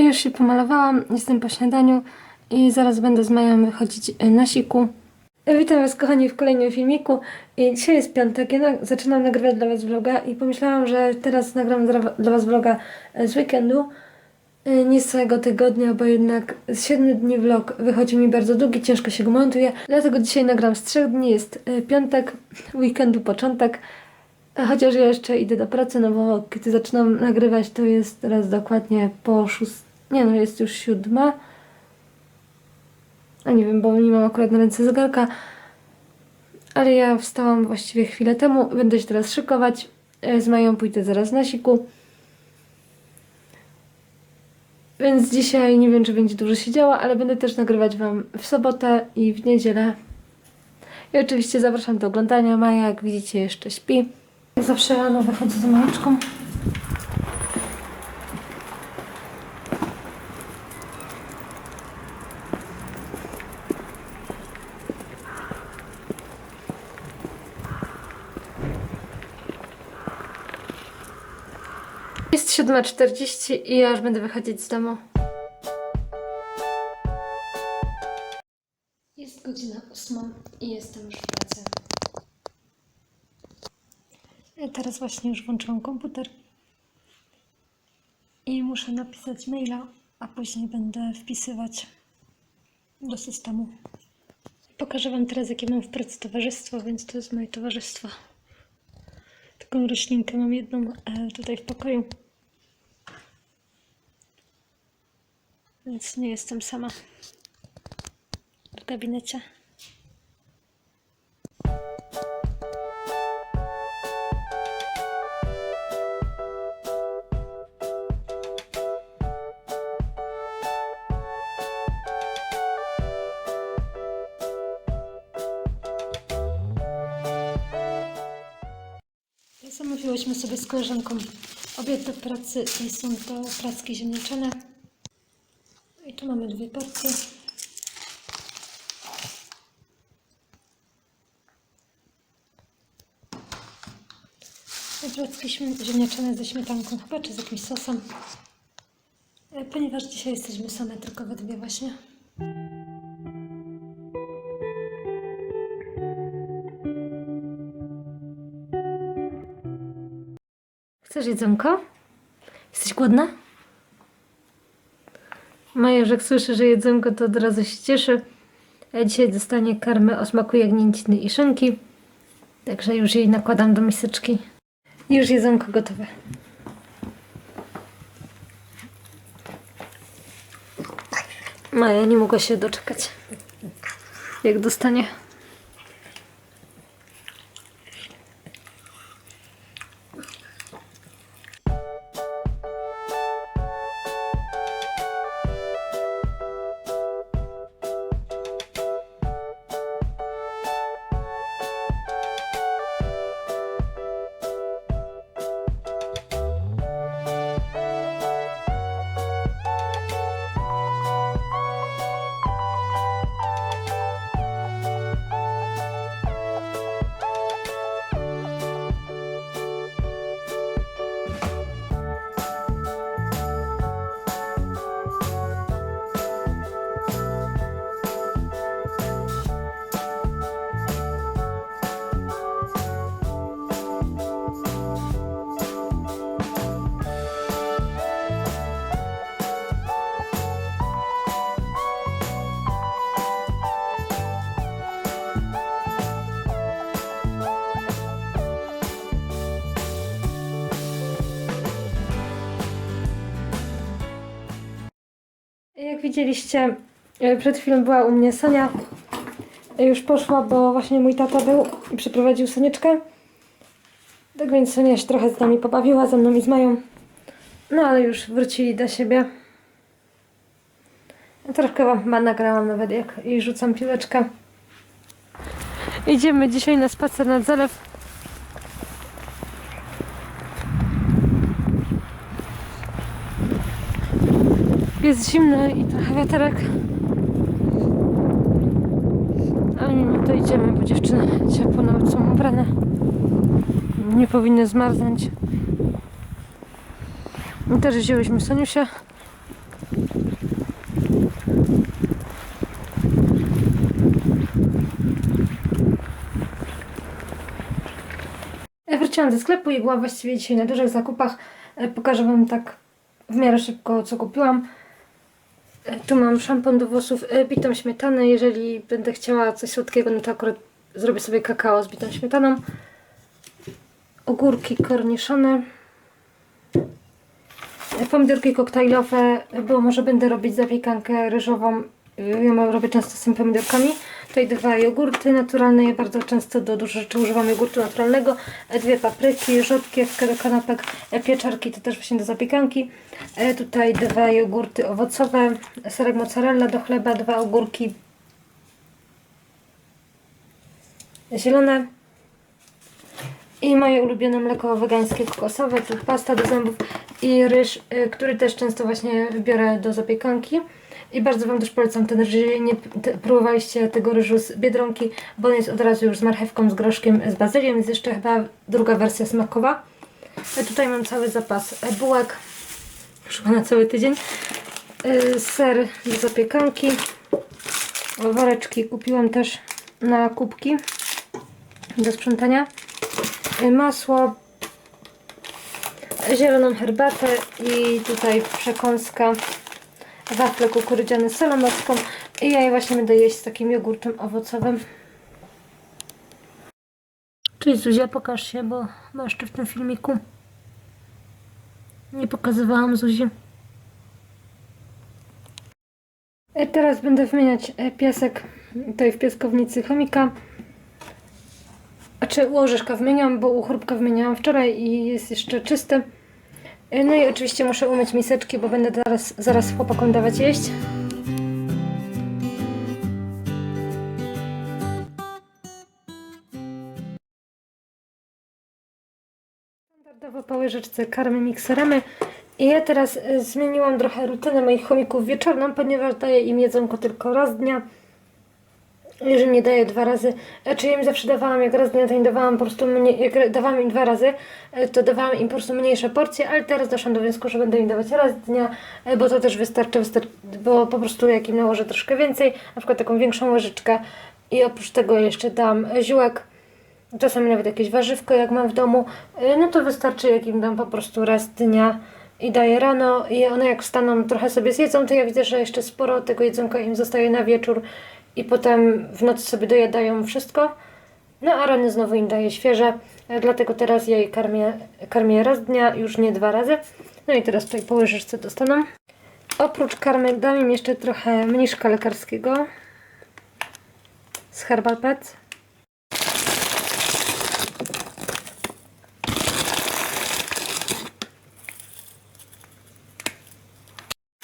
Już się pomalowałam, jestem po śniadaniu i zaraz będę z Mają wychodzić e, na siku. Witam Was kochani w kolejnym filmiku. I dzisiaj jest piątek, ja na- zaczynam nagrywać dla Was vloga i pomyślałam, że teraz nagram dla, Was vloga e, z weekendu. E, Nie z całego tygodnia, bo jednak z 7 dni vlog wychodzi mi bardzo długi, ciężko się go montuje. Dlatego dzisiaj nagram z 3 dni, jest piątek, weekendu początek. Chociaż ja jeszcze idę do pracy, no bo kiedy zaczynam nagrywać, to jest teraz dokładnie po szóst... Nie no, jest już siódma. A nie wiem, bo nie mam akurat na ręce zegarka. Ale ja wstałam właściwie chwilę temu. Będę się teraz szykować. E, Z Mają pójdę zaraz na siku. Więc dzisiaj nie wiem, czy będzie dużo się działo, ale będę też nagrywać Wam w sobotę i w niedzielę. I oczywiście zapraszam do oglądania. Maja, jak widzicie, jeszcze śpi. Jak zawsze rano wychodzę z Majeczką. Jest 7.40 i ja już będę wychodzić z domu. Jest godzina 8 i jestem już w pracy. Ja Teraz właśnie już włączyłam komputer i muszę napisać maila, a później będę wpisywać do systemu. Pokażę Wam teraz, jakie mam w pracy towarzystwo, więc to jest moje towarzystwo. Taką roślinkę mam jedną e, tutaj w pokoju. Więc nie jestem sama w gabinecie. Zamówiłyśmy sobie z koleżanką obiad do pracy i są to placki ziemniaczane. Tu mamy dwie. I Placki ziemniaczane ze śmietanką chyba, czy z jakimś sosem. E, Ponieważ dzisiaj jesteśmy same tylko we dwie właśnie. Chcesz jedzonko? Jesteś głodna? Maja, jak słyszy, że jedzonko, to od razu się cieszy. A dzisiaj dostanie karmę o smaku jagnięciny i szynki. Także już jej nakładam do miseczki. Już jedzonko gotowe. Maja nie mogła się doczekać. Jak dostanie. Widzieliście, e, przed chwilą była u mnie Sonia. E, Już poszła, bo właśnie mój tata był i przyprowadził Sonieczkę. Tak więc Sonia się trochę z nami pobawiła, ze mną i z Mają. No ale już wrócili do siebie. Troszkę wam chyba nagrałam nawet jak jej rzucam piłeczkę. Idziemy dzisiaj na spacer nad zalew. jest zimno i trochę wiaterek. Ale mimo to idziemy, bo dziewczyny ciepło nawet są ubrane. Nie powinny zmarznąć. My też wzięłyśmy Soniusia. Wróciłam ze sklepu i byłam właściwie dzisiaj na dużych zakupach. E, pokażę Wam tak w miarę szybko, co kupiłam. Tu mam szampon do włosów, e, bitą śmietanę. Jeżeli będę chciała coś słodkiego, no to akurat zrobię sobie kakao z bitą śmietaną. Ogórki korniszone. E, Pomidorki koktajlowe, bo może będę robić zapiekankę ryżową. E, Ja robię często z tymi pomidorkami. Tutaj dwa jogurty naturalne. Ja bardzo często do dużo rzeczy używam jogurtu naturalnego. E, Dwie papryki, rzodkiewkę do kanapek, e, pieczarki to też właśnie do zapiekanki. E, Tutaj dwa jogurty owocowe, serek mozzarella do chleba, dwa ogórki zielone. I moje ulubione mleko wegańskie kokosowe, tu pasta do zębów i ryż, który też często właśnie biorę do zapiekanki. I bardzo Wam też polecam ten ryż, jeżeli nie próbowaliście tego ryżu z Biedronki, bo on jest od razu już z marchewką, z groszkiem, z bazylią. Jest jeszcze chyba druga wersja smakowa. A tutaj mam cały zapas e, bułek, już na cały tydzień. Y, Ser do zapiekanki. Woreczki kupiłam też na kubki do sprzątania y, masło, zieloną herbatę i tutaj przekąska, wafle kukurydziane z solą morską i ja je właśnie będę jeść z takim jogurtem owocowym. Cześć Zuzia, pokaż się, bo masz jeszcze w tym filmiku. Nie pokazywałam Zuzi. E, Teraz będę wymieniać e, piasek tutaj w piaskownicy chomika. Czy u orzeszka wymieniam, bo u chrupka wymieniałam wczoraj i jest jeszcze czysty. E, No i oczywiście muszę umyć miseczki, bo będę zaraz, zaraz chłopakom dawać jeść. Standardowo po łyżeczce karmy mikseramy. I ja teraz e, zmieniłam trochę rutynę moich chomików wieczorną, ponieważ daję im jedzonko tylko raz dnia. Jeżeli nie daję dwa razy, czy ja im zawsze dawałam, jak raz dnia, dawałam po prostu mniej, jak dawałam im dwa razy, e, to dawałam im po prostu mniejsze porcje, ale teraz doszłam do wniosku, że będę im dawać raz dnia, e, bo to też wystarczy, wystarczy bo po prostu jak im nałożę troszkę więcej, na przykład taką większą łyżeczkę i oprócz tego jeszcze dam ziółek, czasami nawet jakieś warzywko jak mam w domu, e, no to wystarczy jak im dam po prostu raz dnia i daję rano i one jak wstaną trochę sobie zjedzą, to ja widzę, że jeszcze sporo tego jedzonka im zostaje na wieczór i potem w nocy sobie dojadają wszystko. No a rano znowu im daję świeże, e, dlatego teraz ja je karmię, karmię raz dnia, już nie dwa razy. No i teraz tutaj po łyżeczce dostaną. Oprócz karmy dam im jeszcze trochę mniszka lekarskiego z Herbal Pet.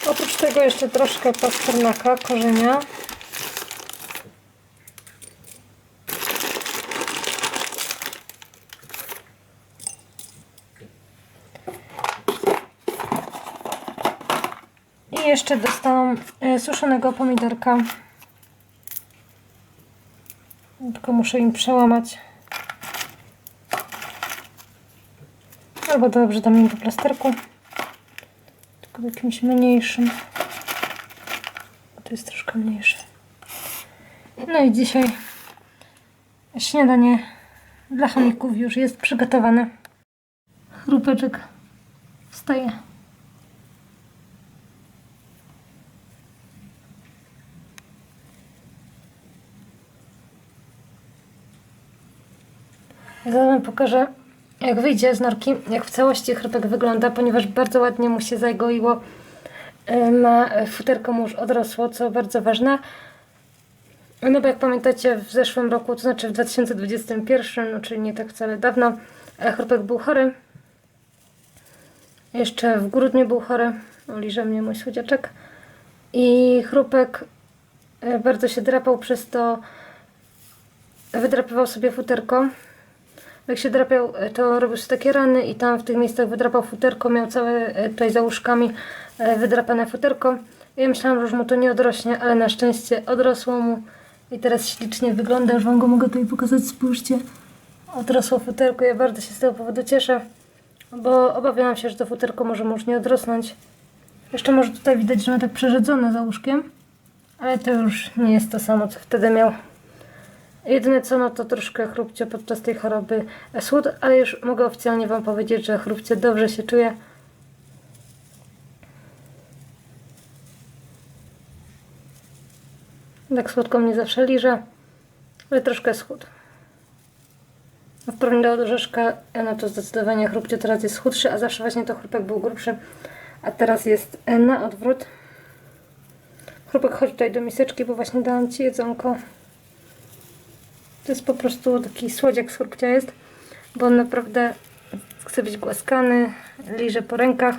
Oprócz tego jeszcze troszkę pasternaka, korzenia. I jeszcze dostaną e, suszonego pomidorka. Tylko muszę im przełamać. Albo dobrze dam im po plasterku. Tylko jakimś mniejszym. Bo to jest troszkę mniejsze. No i dzisiaj śniadanie dla chomików już jest przygotowane. Chrupeczek wstaje. Wam pokażę, jak wyjdzie z norki, jak w całości chrupek wygląda, ponieważ bardzo ładnie mu się zagoiło. E, Ma futerko mu już odrosło, co bardzo ważne. No bo jak pamiętacie, w zeszłym roku, to znaczy w 2021, no czyli nie tak wcale dawno, e, chrupek był chory. Jeszcze w grudniu był chory. O, liże mnie mój słodziaczek. I chrupek e, bardzo się drapał, przez to wydrapywał sobie futerko. Jak się drapiał, to robił sobie takie rany i tam w tych miejscach wydrapał futerko, miał całe e, tutaj za łóżkami e, wydrapane futerko. Ja myślałam, że już mu to nie odrośnie, ale na szczęście odrosło mu i teraz ślicznie wygląda. Już Wam go mogę tutaj pokazać, spójrzcie. Odrosło futerko, ja bardzo się z tego powodu cieszę, bo obawiałam się, że to futerko może mu już nie odrosnąć. Jeszcze może tutaj widać, że ma tak przerzedzone za łóżkiem, ale to już nie jest to samo, co wtedy miał. Jedyne co, no to troszkę chrupcio podczas tej choroby schód, ale już mogę oficjalnie Wam powiedzieć, że chrupcie dobrze się czuje. Tak słodko mnie zawsze liże, ale troszkę schód. A W porównaniu do orzeszka, no to zdecydowanie chrupcie teraz jest chudszy, a zawsze właśnie to chrupek był grubszy, a teraz jest e, na odwrót. Chrupek, chodź tutaj do miseczki, bo właśnie dałam Ci jedzonko. To jest po prostu taki słodziak z chrupcia jest, bo on naprawdę chce być głaskany, liże po rękach.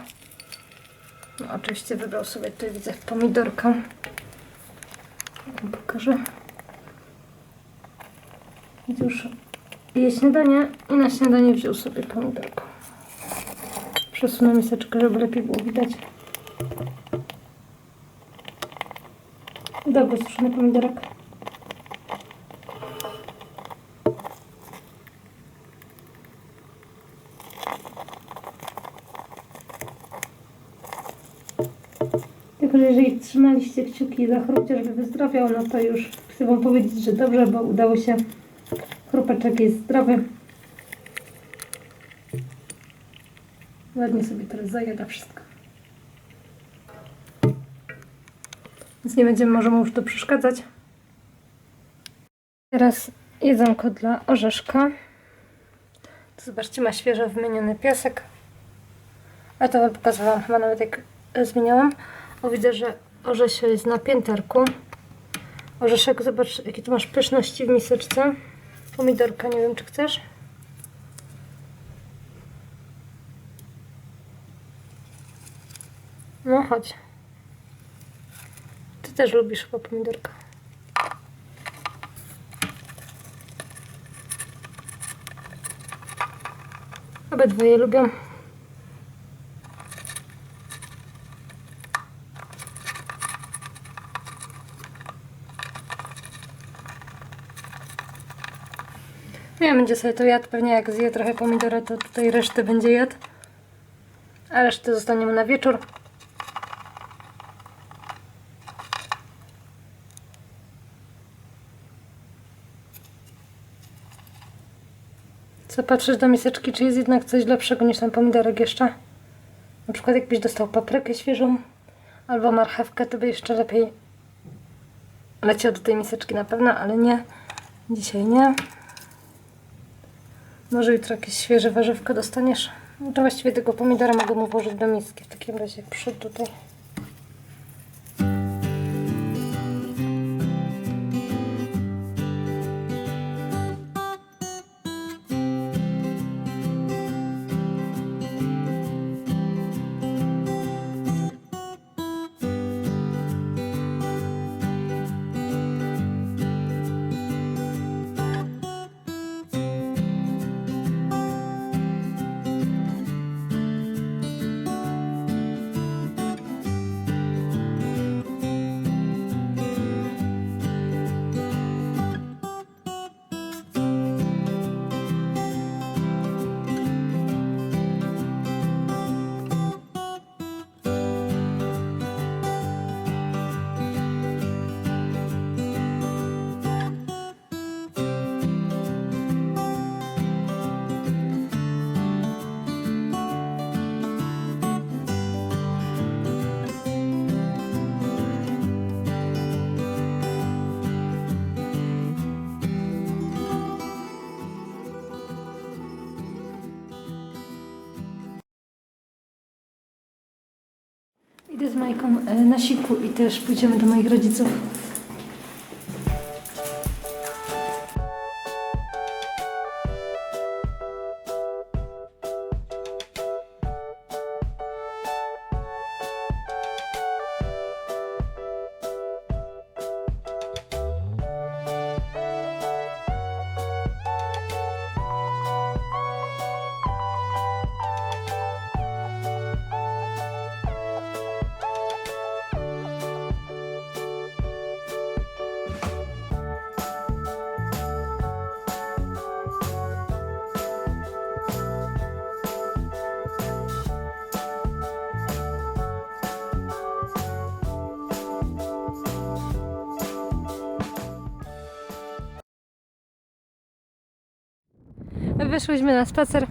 No, oczywiście wybrał sobie tutaj, widzę, pomidorka. Pokażę. Już je śniadanie i na śniadanie wziął sobie pomidorka. Przesunę miseczkę, żeby lepiej było widać. Dobry suszony pomidorek. Tylko, że jeżeli trzymaliście kciuki za chrupcie, żeby wyzdrowiał, no to już chcę Wam powiedzieć, że dobrze, bo udało się. Chrupeczek jest zdrowy. Ładnie sobie teraz zajada wszystko. Więc nie będziemy może mu już to przeszkadzać. Teraz jedzonko dla orzeszka. To zobaczcie, ma świeżo wymieniony piasek. A to Wam pokazywałam chyba nawet jak zmieniałam. O, widzę, że orzesio jest na pięterku. Orzeszek, zobacz, jakie tu masz pyszności w miseczce. Pomidorka, nie wiem, czy chcesz. No, chodź. Ty też lubisz chyba pomidorka. Obydwoje lubią. Nie będzie sobie to jadł. Pewnie jak zje trochę pomidora, to tutaj resztę będzie jadł. A resztę zostaniemy na wieczór. Co patrzysz do miseczki, czy jest jednak coś lepszego niż ten pomidorek jeszcze? Na przykład jakbyś dostał paprykę świeżą albo marchewkę, to by jeszcze lepiej leciał do tej miseczki na pewno, ale nie. Dzisiaj nie. Może jutro jakieś świeże warzywko dostaniesz? No to właściwie tego pomidora mogę mu włożyć do miski w takim razie, przyszedł tutaj. Z Majką e, na siku i też pójdziemy do moich rodziców. Wyszłyśmy na spacer.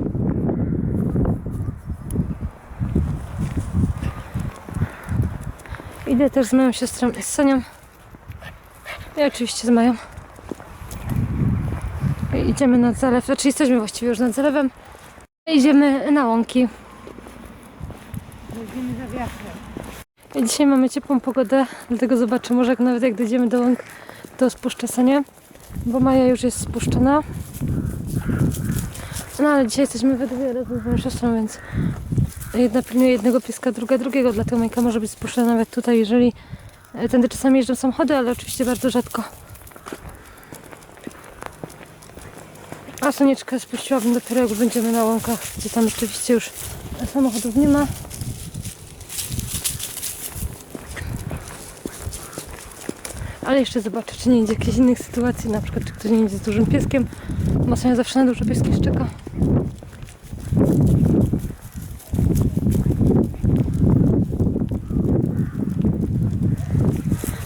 Idę też z moją siostrą i z Sonią. I oczywiście z Mają. I idziemy nad zalew, znaczy jesteśmy właściwie już nad zalewem. Idziemy na łąki. I dzisiaj mamy ciepłą pogodę, dlatego zobaczę, może jak nawet jak dojdziemy do łąk, to spuszczę Sonię, bo Maja już jest spuszczona. No ale dzisiaj jesteśmy we dwie razem z moją siostrą, więc jedna pilnuje jednego pieska, druga drugiego, dlatego Majka może być spuszczona nawet tutaj, jeżeli e, tędy czasami jeżdżą samochody, ale oczywiście bardzo rzadko. A Sonieczkę spuściłabym dopiero jak będziemy na łąkach, gdzie tam rzeczywiście już samochodów nie ma. Ale jeszcze zobaczę, czy nie idzie jakiejś innych sytuacji, na przykład czy ktoś nie idzie z dużym pieskiem, bo Sonia zawsze na duże pieski szczeka.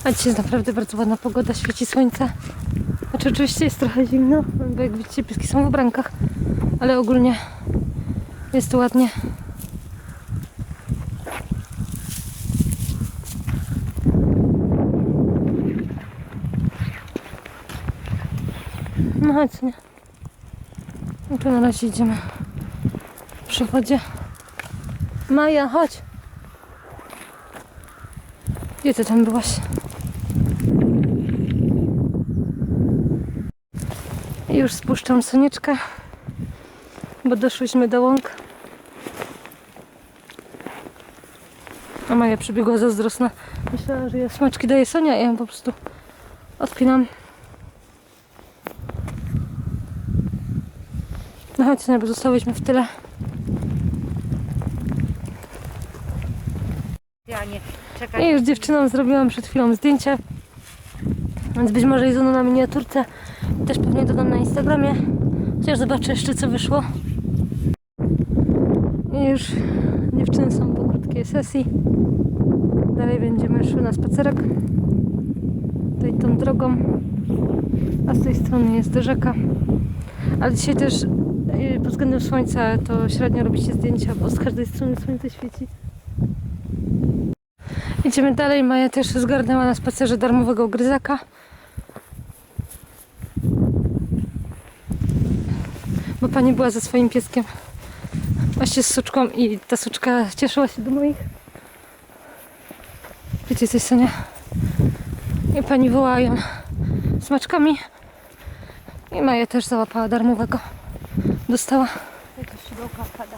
A dzisiaj jest naprawdę bardzo ładna pogoda, świeci słońce. Znaczy oczywiście jest trochę zimno, bo jak widzicie pieski są w ubrankach, ale ogólnie jest ładnie. Chodź, nie. No to na razie idziemy przy wodzie. Maja, chodź. Gdzie ty tam byłaś? I już spuszczam sonieczkę, bo doszłyśmy do łąk. A Maja przybiegła zazdrosna. Myślała, że ja smaczki daję Sonia, a ja po prostu odpinam. No chodź, Sonia, bo zostałyśmy w tyle. Ja nie. Czekaj. I już dziewczynom zrobiłam przed chwilą zdjęcie. Więc być może i Zuno na miniaturce. Też pewnie dodam na Instagramie. Chociaż zobaczę jeszcze co wyszło. I już dziewczyny są po krótkiej sesji. Dalej będziemy szły na spacerek. Tutaj tą drogą. A z tej strony jest rzeka. Ale dzisiaj też pod względem słońca to średnio robi się zdjęcia, bo z każdej strony słońce świeci. Idziemy dalej. Maja też zgarnęła na spacerze darmowego gryzaka. Bo pani była ze swoim pieskiem. Właśnie z suczką i ta suczka cieszyła się do moich. Wiecie coś, Sonia? I pani wołała ją smaczkami. I Maja też załapała darmowego. Dostała. Jakaś siłka pada.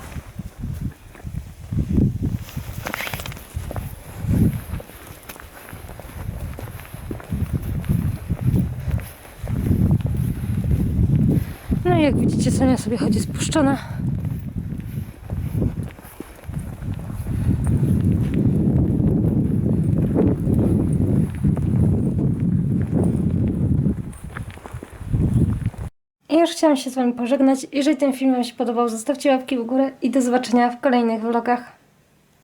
No i jak widzicie, Sonia sobie chodzi spuszczona. Chciałam się z Wami pożegnać. Jeżeli ten film Wam się podobał, zostawcie łapki w górę i do zobaczenia w kolejnych vlogach.